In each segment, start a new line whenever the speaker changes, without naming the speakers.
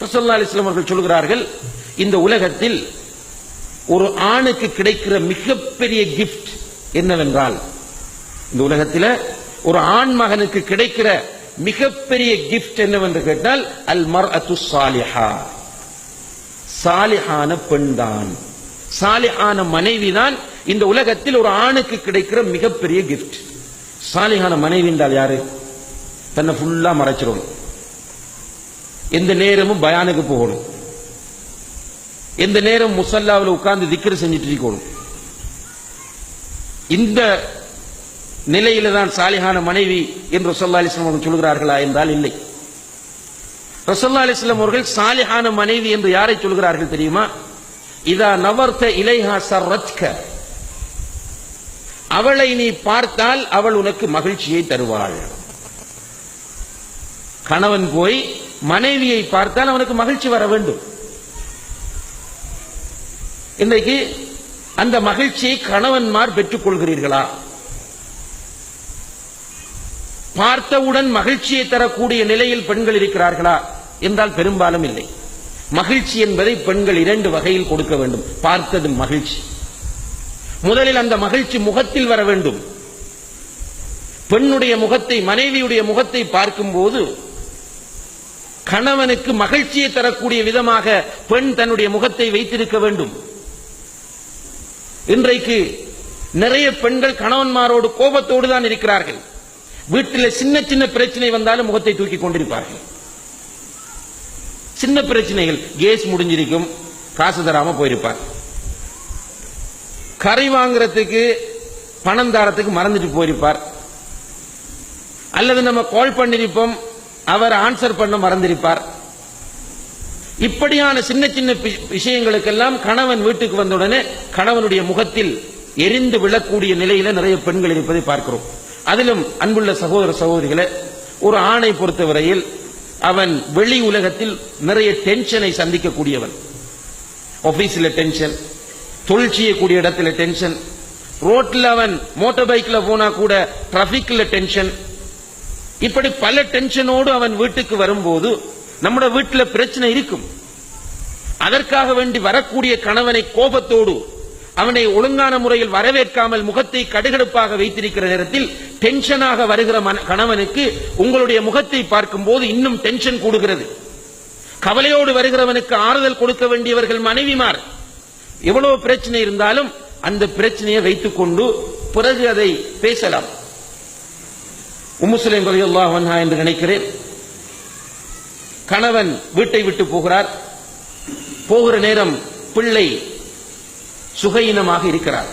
ரசல்லா அலிஸ்லாம் அவர்கள் சொல்கிறார்கள் இந்த உலகத்தில் ஒரு ஆணுக்கு கிடைக்கிற மிகப்பெரிய கிஃப்ட் என்னவென்றால் இந்த உலகத்தில் ஒரு ஆண் மகனுக்கு கிடைக்கிற மிகப்பெரிய கிஃப்ட் என்னவென்று கேட்டால் அல் மர் அத்து சாலிஹா சாலிஹான பெண்தான். சாலிஹான மனைவி தான் இந்த உலகத்தில் ஒரு ஆணுக்கு கிடைக்கிற மிகப்பெரிய கிஃப்ட் சாலிஹான மனைவி என்றால் யாரு? தன்னை ஃபுல்லா மறைச்சிடணும் எந்த நேரமும் பயானுக்கு போகணும். எந்த நேரம் முசல்லாவில் உட்கார்ந்து திக்கர் செஞ்சுட்டு இருக்கணும். இந்த நிலையில தான் சாலிஹான மனைவி என்று ரசல்லா அலிஸ்லாம் அவர்கள் சொல்கிறார்களா என்றால் இல்லை. ரசல்லா அலிஸ்லாம் அவர்கள் சாலிஹான மனைவி என்று யாரை சொல்கிறார்கள் தெரியுமா? இதா நவர்த்த இலைஹா சர்ரத்க. அவளை நீ பார்த்தால் அவள் உனக்கு மகிழ்ச்சியை தருவாள். கணவன் போய் மனைவியை பார்த்தால் அவனுக்கு மகிழ்ச்சி வர வேண்டும். இன்றைக்கு அந்த மகிழ்ச்சியை கணவன்மார் பெற்றுக் கொள்கிறீர்களா? பார்த்தவுடன் மகிழ்ச்சியை தரக்கூடிய நிலையில் பெண்கள் இருக்கிறார்களா? என்றால் பெரும்பாலும் இல்லை. மகிழ்ச்சி என்பதை பெண்கள் இரண்டு வகையில் கொடுக்க வேண்டும். பார்த்தது மகிழ்ச்சி. முதலில் அந்த மகிழ்ச்சி முகத்தில் வர வேண்டும். பெண்ணுடைய முகத்தை மனைவியுடைய முகத்தை பார்க்கும்போது கணவனுக்கு மகிழ்ச்சியை தரக்கூடிய விதமாக பெண் தன்னுடைய முகத்தை வைத்திருக்க வேண்டும். இன்றைக்கு நிறைய பெண்கள் கணவன்மாரோடு கோபத்தோடு தான் இருக்கிறார்கள். வீட்டில் சின்ன சின்ன பிரச்சனை வந்தாலும் முகத்தை தூக்கி கொண்டிருப்பார்கள். சின்ன பிரச்சனைகள் கேஸ் முடிஞ்சிருக்கும் காசு தராம போயிருப்பார். கரை வாங்குறதுக்கு பணம் தாரத்துக்கு மறந்துட்டு போயிருப்பார். அல்லது நம்ம கால் பண்ணிருப்போம் அவர் ஆன்சர் பண்ண மறந்திருப்பார். இப்படியான சின்ன சின்ன பி- விஷயங்களுக்கெல்லாம் கணவன் வீட்டுக்கு வந்தவுடனே கணவனுடைய முகத்தில் எரிந்து விழக்கூடிய நிலையில நிறைய பெண்கள் இருப்பதை பார்க்கிறோம். அதிலும் அன்புள்ள சகோதர சகோதரிகளை ஒரு ஆணை பொறுத்தவரையில் அவன் வெளி உலகத்தில் நிறைய டென்ஷனை சந்திக்கக்கூடியவன். ஆபீஸ்ல டென்ஷன் தொழில் செய்யக்கூடிய இடத்துல டென்ஷன் ரோட்ல அவன் மோட்டார் பைக்ல போனா கூட டிராபிக்ல டென்ஷன் இப்படி பல டென்ஷனோடு அவன் வீட்டுக்கு வரும்போது நம்முடைய வீட்டில் பிரச்சனை இருக்கும். அதற்காக வேண்டி வரக்கூடிய கணவனை கோபத்தோடு அவனை ஒழுங்கான முறையில் வரவேற்காமல் முகத்தை கடுகடுப்பாக வைத்திருக்கிற நேரத்தில் டென்ஷனாக வருகிற மன- கணவனுக்கு உங்களுடைய முகத்தை பார்க்கும் போது இன்னும் டென்ஷன் கூடுகிறது. கவலையோடு வருகிறவனுக்கு ஆறுதல் கொடுக்க வேண்டியவர்கள் மனைவிமார். எவ்வளவு பிரச்சனை இருந்தாலும் அந்த பிரச்சனையை வைத்துக்கொண்டு பிறகு அதை பேசலாம். உம்முஸ்லிம் ரலியல்லாஹு அன்ஹா என்று நினைக்கிறேன். கணவன் வீட்டை விட்டு போகிறார். போகிற நேரம் பிள்ளை சுகையினமாக இருக்கிறார்.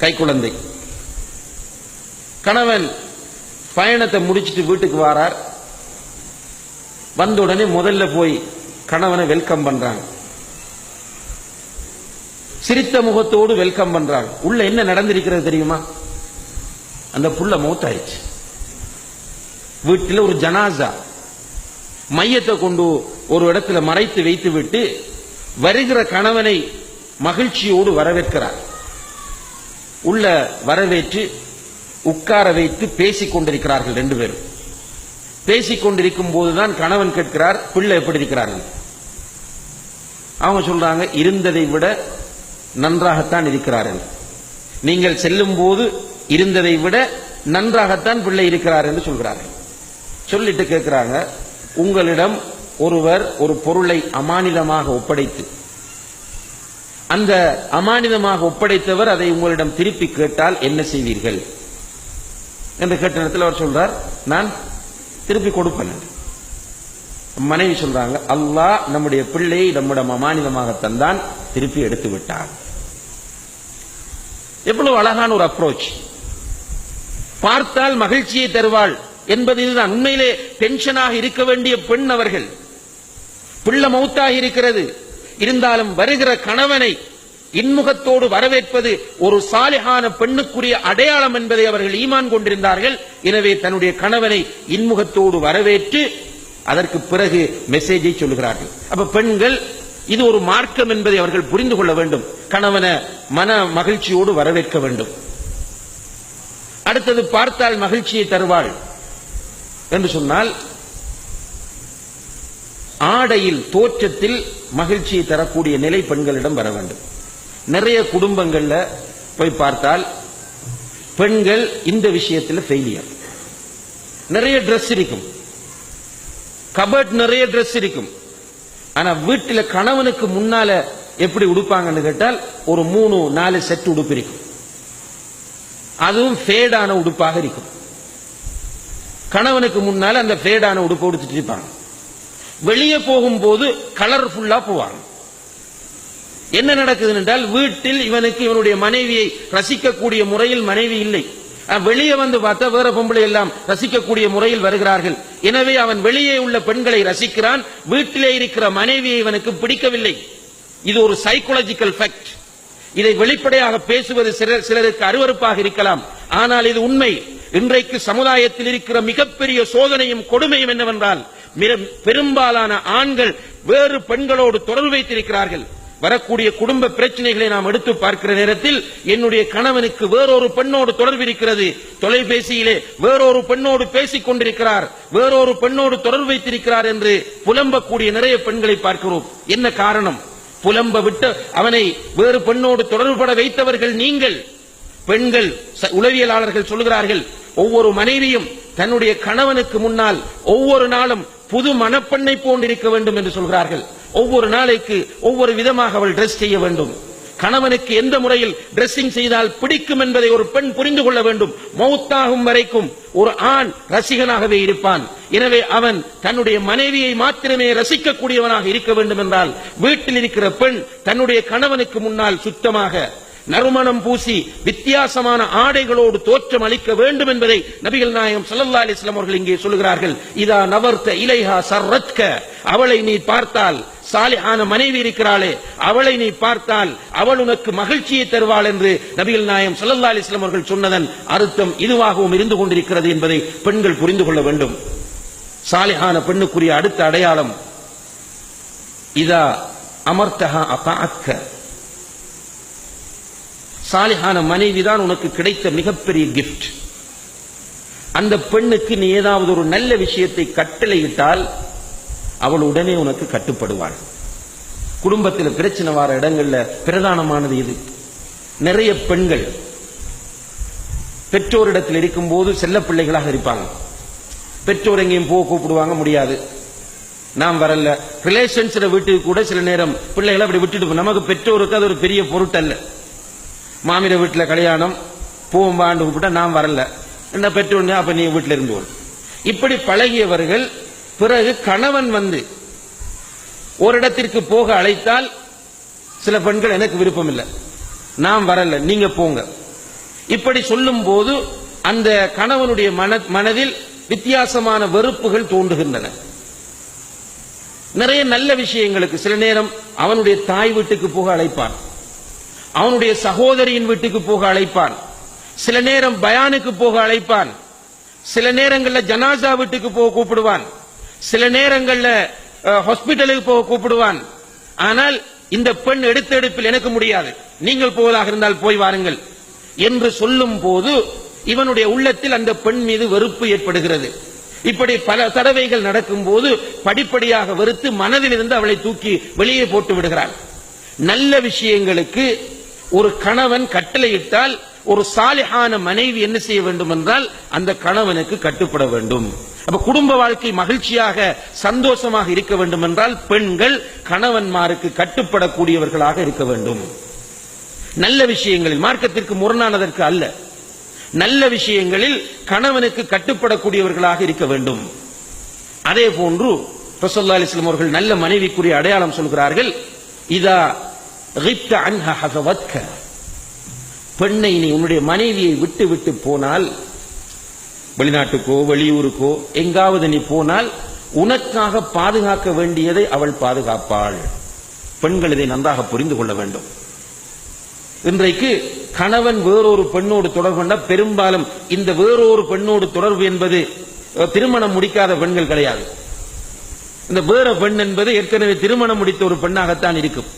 கைக்குழந்தை கணவன் பயணத்தை முடிச்சிட்டு வீட்டுக்கு வாரார். வந்த உடனே முதல்ல போய் கணவனை வெல்கம் பண்றாங்க. சிரித்த முகத்தோடு வெல்கம் பண்றாங்க. உள்ள என்ன நடந்திருக்கிறது தெரியுமா? அந்த புள்ள மௌத்தாயிடுச்சு. வீட்டில் ஒரு ஜனாசா. மையத்தை கொண்டு ஒரு இடத்துல மறைத்து வைத்து விட்டு வருகிற கணவனை மகிழ்ச்சியோடு வரவேற்கிறார். உள்ள வரவேற்று உட்கார வைத்து பேசிக் கொண்டிருக்கிறார்கள் ரெண்டு பேரும். பேசிக் கொண்டிருக்கும் போதுதான் கணவன் கேட்கிறார் பிள்ளை எப்படி இருக்கிறார்கள்? அவங்க சொல்றாங்க இருந்ததை விட நன்றாகத்தான் இருக்கிறார்கள். நீங்கள் செல்லும் போது இருந்ததை விட நன்றாகத்தான் பிள்ளை இருக்கிறார் என்று சொல்கிறார்கள். சொல்லிட்டு கேட்கிறாங்க உங்களிடம் ஒருவர் ஒரு பொருளை அமானிதமாக ஒப்படைத்து அந்த அமானிதமாக ஒப்படைத்தவர் அதை உங்களிடம் திருப்பி கேட்டால் என்ன செய்வீர்கள்? என்று கேட்ட நேரத்தில் அவர் சொல்றார் நான் திருப்பி கொடுப்பேன். மனைவி சொல்றாங்க அல்லாஹ் நம்முடைய பிள்ளையை நம்மிடம் அமானிதமாக தந்தான் திருப்பி எடுத்து விட்டான் எவ்வளவு அழகான ஒரு அப்ரோச் பார்த்தால் மகிழ்ச்சியை தருவாள் என்பது இதுதான் உண்மையிலே டென்ஷனாக இருக்க வேண்டிய பெண் அவர்கள். பிள்ளை மௌத்தாகி இருக்கிறது. இருந்தாலும் வருகிற கணவனை இன்முகத்தோடு வரவேற்பது ஒரு சாலிஹான பெண்ணுக்குரிய அடையாளம் என்பதை அவர்கள் ஈமான் கொண்டிருந்தார்கள். எனவே தன்னுடைய கணவனை இன்முகத்தோடு வரவேற்று அதற்கு பிறகு மெசேஜை சொல்லுகிறார்கள். அப்ப பெண்கள் இது ஒரு மார்க்கம் என்பதை அவர்கள் புரிந்து கொள்ள வேண்டும். கணவனை மன மகிழ்ச்சியோடு வரவேற்க வேண்டும். அடுத்தது பார்த்தால் மகிழ்ச்சியை தருவாள். என்று சொன்னால் ஆடையில் தோற்றத்தில் மகிழ்ச்சியை தரக்கூடிய நிலை பெண்களிடம் வர வேண்டும். நிறைய குடும்பங்கள்ல போய் பார்த்தால் பெண்கள் இந்த விஷயத்தில் ஃபெயிலியர் நிறைய ட்ரெஸ் இருக்கும். கபட் நிறைய ட்ரெஸ் இருக்கும். ஆனா வீட்டில் கணவனுக்கு முன்னால எப்படி உடுப்பாங்கன்னு கேட்டால் ஒரு மூணு நாலு செட் உடுப்பு இருக்கும். அதுவும் ஃபேடான உடுப்பாக இருக்கும். கணவனுக்கு முன்னால் அந்த ஃபேடான உடுப்பு உடுத்துட்டு இருப்பாங்க. வெளியே போகும்போது கலர்ஃபுல்லா போவாங்க. என்ன நடக்குது என்றால் வீட்டில் இவனுக்கு இவனுடைய மனைவியை ரசிக்கக்கூடிய முறையில் மனைவி இல்லை. வெளியே வந்து பார்த்தா வேற பொம்பளை எல்லாம் ரசிக்கக்கூடிய முறையில் வருகிறார்கள். எனவே அவன் வெளியே உள்ள பெண்களை ரசிக்கிறான். வீட்டிலே இருக்கிற மனைவியை இவனுக்கு பிடிக்கவில்லை. இது ஒரு சைக்கோலஜிக்கல் ஃபேக்ட் இதை வெளிப்படையாக பேசுவது சிலர் சிலருக்கு அருவருப்பாக இருக்கலாம். ஆனால் இது உண்மை. இன்றைக்கு சமுதாயத்தில் இருக்கிற மிகப்பெரிய சோதனையும் கொடுமையும் என்னவென்றால் பெரும்பாலான ஆண்கள் வேறு பெண்களோடு தொடர்பு வைத்திருக்கிறார்கள். வரக்கூடிய குடும்ப பிரச்சனைகளை நாம் எடுத்து பார்க்கிற நேரத்தில் என்னுடைய கணவனுக்கு வேறொரு பெண்ணோடு தொடர்பு இருக்கிறது. தொலைபேசியிலே வேறொரு பெண்ணோடு பேசிக் கொண்டிருக்கிறார். வேறொரு பெண்ணோடு தொடர்பு வைத்திருக்கிறார் என்று புலம்பக்கூடிய நிறைய பெண்களை பார்க்கிறோம். என்ன காரணம்? புலம்ப விட்டு அவனை வேறு பெண்ணோடு தொடர்புபட வைத்தவர்கள் நீங்கள். பெண்கள் உளவியலாளர்கள் சொல்கிறார்கள் ஒவ்வொரு மனைவியும் தன்னுடைய கணவனுக்கு முன்னால் ஒவ்வொரு நாளும் புது மணப்பெண்ணை போன்றிருக்க வேண்டும் என்று சொல்கிறார்கள். ஒவ்வொரு நாளைக்கு ஒவ்வொரு விதமாக அவள் டிரெஸ் செய்ய வேண்டும். கணவனுக்கு எந்த முறையில் டிரெஸ்ஸிங் செய்தால் பிடிக்கும் என்பதை ஒரு பெண் புரிந்து கொள்ள வேண்டும். மௌத்தாகும் வரைக்கும் ஒரு ஆண் ரசிகனாகவே இருப்பான். எனவே அவன் தன்னுடைய மனைவியை மாத்திரமே ரசிக்கக்கூடியவனாக இருக்க வேண்டும் என்றால் வீட்டில் இருக்கிற பெண் தன்னுடைய கணவனுக்கு முன்னால் சுத்தமாக நறுமணம் பூசி வித்தியாசமான ஆடைகளோடு தோற்றம் அளிக்க வேண்டும் என்பதை நபிகள் நாயகம் ஸல்லல்லாஹு அலிஸ்லாம் அவர்கள் இங்கே சொல்லுகிறார்கள். இதா நவர்த்த இலைஹா சர்ரத்க. அவளை நீ பார்த்தால் சாலிஹான மனைவி இருக்கிறாளே. அவளை நீ பார்த்தால் அவள் உனக்கு மகிழ்ச்சியை தருவாள் என்று நபிகள் நாயம் ஸல்லல்லாஹு அலிஸ்லாம் அவர்கள் சொன்னதன் அர்த்தம் இதுவாகவும் இருந்து கொண்டிருக்கிறது என்பதை பெண்கள் புரிந்து கொள்ள வேண்டும். சாலிஹான பெண்ணுக்குரிய அடுத்த அடையாளம் இதா அமர்த்தஹா அகாக்க சாலிஹான மனைவிதான் உனக்கு கிடைத்த மிகப்பெரிய கிஃப்ட் அந்த பெண்ணுக்கு நீ ஏதாவது ஒரு நல்ல விஷயத்தை கட்டளையிட்டால் அவள் உடனே உனக்கு கட்டுப்படுவாள். குடும்பத்தில் பிரச்சனை வார இடங்கள்ல பிரதானமானது இது. நிறைய பெண்கள் பெற்றோரிடத்தில் இருக்கும்போது செல்ல பிள்ளைகளாக இருப்பாங்க. பெற்றோர் எங்கேயும் போக கூப்பிடுவாங்க முடியாது. நாம் வரல. ரிலேஷன்ஸ் வீட்டுக்கு கூட சில நேரம் பிள்ளைகளை அப்படி விட்டுட்டு நமக்கு பெற்றோருக்கு அது ஒரு பெரிய பொருட்டல்ல. மாமியார் வீட்டில் கல்யாணம் பூம்பாண்டு கூப்பிட்டா நான் வரல. என்ன பெற்றோன்னே அப்ப நீ வீட்டில் இருந்து வரும் இப்படி பழகியவர்கள் பிறகு கணவன் வந்து ஒரு இடத்திற்கு போக அழைத்தால் சில பெண்கள் எனக்கு விருப்பம் இல்லை. நான் வரல நீங்க போங்க. இப்படி சொல்லும் போது அந்த கணவனுடைய மன மனதில் வித்தியாசமான வெறுப்புகள் தோன்றுகின்றன. நிறைய நல்ல விஷயங்களுக்கு சில நேரம் அவனுடைய தாய் வீட்டுக்கு போக அழைப்பான். அவனுடைய சகோதரியின் வீட்டுக்கு போக அழைப்பான். சில நேரம் பயானுக்கு போக அழைப்பான். சில நேரங்கள்ல ஜனாசா வீட்டுக்கு போக கூப்பிடுவான். சில நேரங்கள்ல ஹாஸ்பிட்டலுக்கு போக கூப்பிடுவான். ஆனால் இந்த பெண் எடுத்தெடுப்பில் எனக்கு முடியாது. நீங்கள் போவதாக இருந்தால் போய் வாருங்கள் என்று சொல்லும் போது இவனுடைய உள்ளத்தில் அந்த பெண் மீது வெறுப்பு ஏற்படுகிறது. இப்படி பல தடவைகள் நடக்கும்போது படிப்படியாக வெறுத்து மனதிலிருந்து அவளை தூக்கி வெளியே போட்டு விடுகிறான் நல்ல விஷயங்களுக்கு ஒரு கணவன் கட்டளையிட்டால் ஒரு சாலிஹான மனைவி என்ன செய்ய வேண்டும் என்றால் அந்த கணவனுக்கு கட்டுப்பட வேண்டும். அப்ப குடும்ப வாழ்க்கை மகிழ்ச்சியாக சந்தோஷமாக இருக்க வேண்டும் என்றால் பெண்கள் கணவன்மாருக்கு கட்டுப்படக்கூடியவர்களாக இருக்க வேண்டும். நல்ல விஷயங்களில் மார்க்கத்திற்கு முரணானதற்கு அல்ல. நல்ல விஷயங்களில் கணவனுக்கு கட்டுப்படக்கூடியவர்களாக இருக்க வேண்டும். அதே போன்று ரசல்லா அலிஸ்லாம் அவர்கள் நல்ல மனைவிக்குரிய அடையாளம் சொல்கிறார்கள். இதா ரிப்த அன்ஹ பெண்ணை நீ உன்னுடைய மனைவியை விட்டு விட்டு போனால் வெளிநாட்டுக்கோ வெளியூருக்கோ எங்காவது நீ போனால் உனக்காக பாதுகாக்க வேண்டியதை அவள் பாதுகாப்பாள். பெண்கள் இதை நன்றாக புரிந்து கொள்ள வேண்டும். இன்றைக்கு கணவன் வேறொரு பெண்ணோடு தொடர்பு கொண்ட பெரும்பாலும் இந்த வேறொரு பெண்ணோடு தொடர்பு என்பது திருமணம் முடிக்காத பெண்கள் கிடையாது. இந்த வேற பெண் என்பது ஏற்கனவே திருமணம் முடித்த ஒரு பெண்ணாகத்தான் இருக்கும்.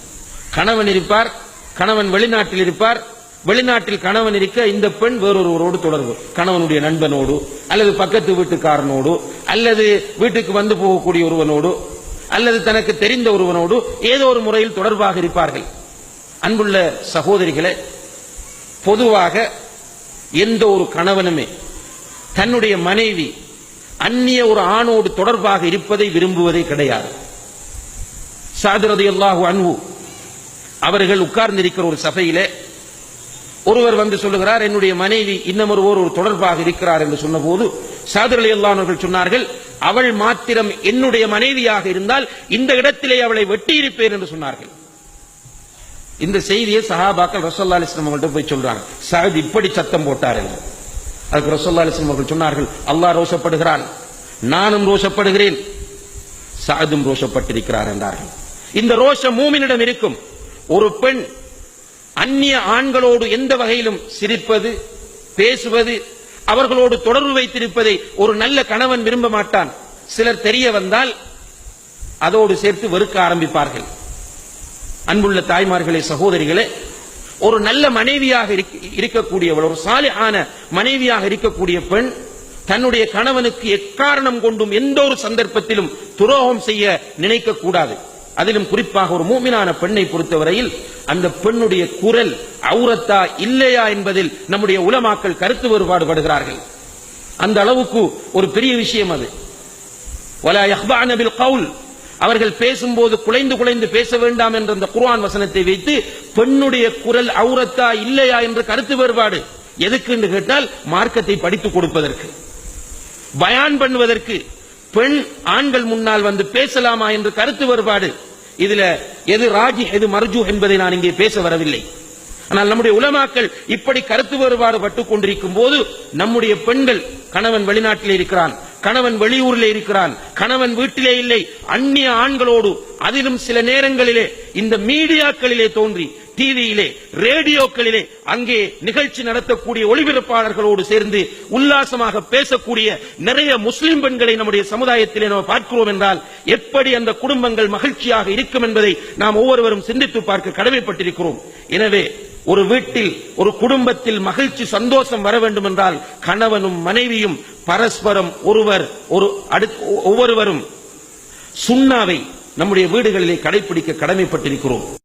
கணவன் இருப்பார் கணவன் வெளிநாட்டில் இருப்பார் வெளிநாட்டில் கணவன் இருக்க இந்த பெண் வேறொருவரோடு தொடர்பு. கணவனுடைய நண்பனோடு அல்லது பக்கத்து வீட்டுக்காரனோடு அல்லது வீட்டுக்கு வந்து போகக்கூடிய ஒருவனோடு அல்லது தனக்கு தெரிந்த ஒருவனோடு ஏதோ ஒரு முறையில் தொடர்பாக இருப்பார்கள். அன்புள்ள சகோதரிகளே பொதுவாக எந்த ஒரு கணவனுமே தன்னுடைய மனைவி அந்நிய ஒரு ஆணோடு தொடர்பாக இருப்பதை விரும்புவதே கிடையாது. சாதிரதி அல்லாஹு அன்பு அவர்கள் உட்கார்ந்திருக்கிற ஒரு சபையிலே ஒருவர் வந்து சொல்லுகிறார் என்னுடைய மனைவி இன்னமொருவர் ஒரு தொடர்பாக இருக்கிறார் என்று சொன்னபோது சாதிர் அலி அல்லாஹர்கள் சொன்னார்கள் அவள் மாத்திரம் என்னுடைய மனைவியாக இருந்தால் இந்த இடத்திலே அவளை வெட்டியிருப்பேன் என்று சொன்னார்கள். இந்த செய்தியை சஹாபாக்கள் ரசோல்லா அலிஸ்லாம் அவங்கள்ட்ட போய் சொல்றாங்க. சஹத் இப்படி சத்தம் போட்டார் என்று. அதுக்கு ரசோல்லா அலிஸ்லாம் அவர்கள் சொன்னார்கள் அல்லாஹ் ரோஷப்படுகிறான் நானும் ரோஷப்படுகிறேன் சஹதும் ரோஷப்பட்டிருக்கிறார் என்றார்கள். இந்த ரோஷம் மூமினிடம் இருக்கும். ஒரு பெண் அந்நிய ஆண்களோடு எந்த வகையிலும் சிரிப்பது பேசுவது அவர்களோடு தொடர்பு வைத்திருப்பதை ஒரு நல்ல கணவன் விரும்ப மாட்டான். சிலர் தெரிய வந்தால் அதோடு சேர்த்து வெறுக்க ஆரம்பிப்பார்கள். அன்புள்ள தாய்மார்களே சகோதரிகளே ஒரு நல்ல மனைவியாக இருக்கக்கூடியவள் ஒரு சாலிஹான மனைவியாக இருக்கக்கூடிய பெண் தன்னுடைய கணவனுக்கு எக்காரணம் கொண்டும் எந்த ஒரு சந்தர்ப்பத்திலும் துரோகம் செய்ய நினைக்க கூடாது அதிலும் குறிப்பாக ஒரு மூமினான பெண்ணை பொறுத்தவரையில் அந்த பெண்ணுடைய குரல் அவுரத்தா இல்லையா என்பதில் நம்முடைய உலமாக்கள் கருத்து வேறுபாடுபடுகிறார்கள். அந்த அளவுக்கு ஒரு பெரிய விஷயம் அது. கவுல். அவர்கள் பேசும்போது குலைந்து குலைந்து பேச வேண்டாம் என்ற அந்த குர்ஆன் வசனத்தை வைத்து பெண்ணுடைய குரல் அவுரத்தா இல்லையா என்ற கருத்து வேறுபாடு. எதுக்கு என்று கேட்டால் மார்க்கத்தை படித்துக் கொடுப்பதற்கு. பயான் பண்ணுவதற்கு. பெண் ஆண்கள் முன்னால் வந்து பேசலாமா என்று கருத்து வேறுபாடு. இதுல எது ராஜி எது மர்ஜு என்பதை நான் இங்கே பேச வரவில்லை. ஆனால் நம்முடைய உலமாக்கள் இப்படி கருத்து வேறுபாடு பட்டுக் கொண்டிருக்கும் போது நம்முடைய பெண்கள் கணவன் வெளிநாட்டிலே இருக்கிறான் கணவன் வெளியூரில் இருக்கிறான் கணவன் வீட்டிலே இல்லை அந்நிய ஆண்களோடு அதிலும் சில நேரங்களிலே இந்த மீடியாக்களிலே தோன்றி டிவியிலே ரேடியோக்களிலே அங்கே நிகழ்ச்சி நடத்தக்கூடிய ஒளிபரப்பாளர்களோடு சேர்ந்து உல்லாசமாக பேசக்கூடிய நிறைய முஸ்லிம் பெண்களை நம்முடைய சமுதாயத்திலே நாம் பார்க்கிறோம் என்றால் எப்படி அந்த குடும்பங்கள் மகிழ்ச்சியாக இருக்கும் என்பதை நாம் ஒவ்வொருவரும் சிந்தித்து பார்க்க கடமைப்பட்டிருக்கிறோம். எனவே ஒரு வீட்டில் ஒரு குடும்பத்தில் மகிழ்ச்சி சந்தோஷம் வர வேண்டும் என்றால் கணவனும் மனைவியும் பரஸ்பரம் ஒருவர் ஒரு அடுத் ஒவ்வொருவரும் சுண்ணாவை நம்முடைய வீடுகளிலே கடைபிடிக்க கடமைப்பட்டிருக்கிறோம்.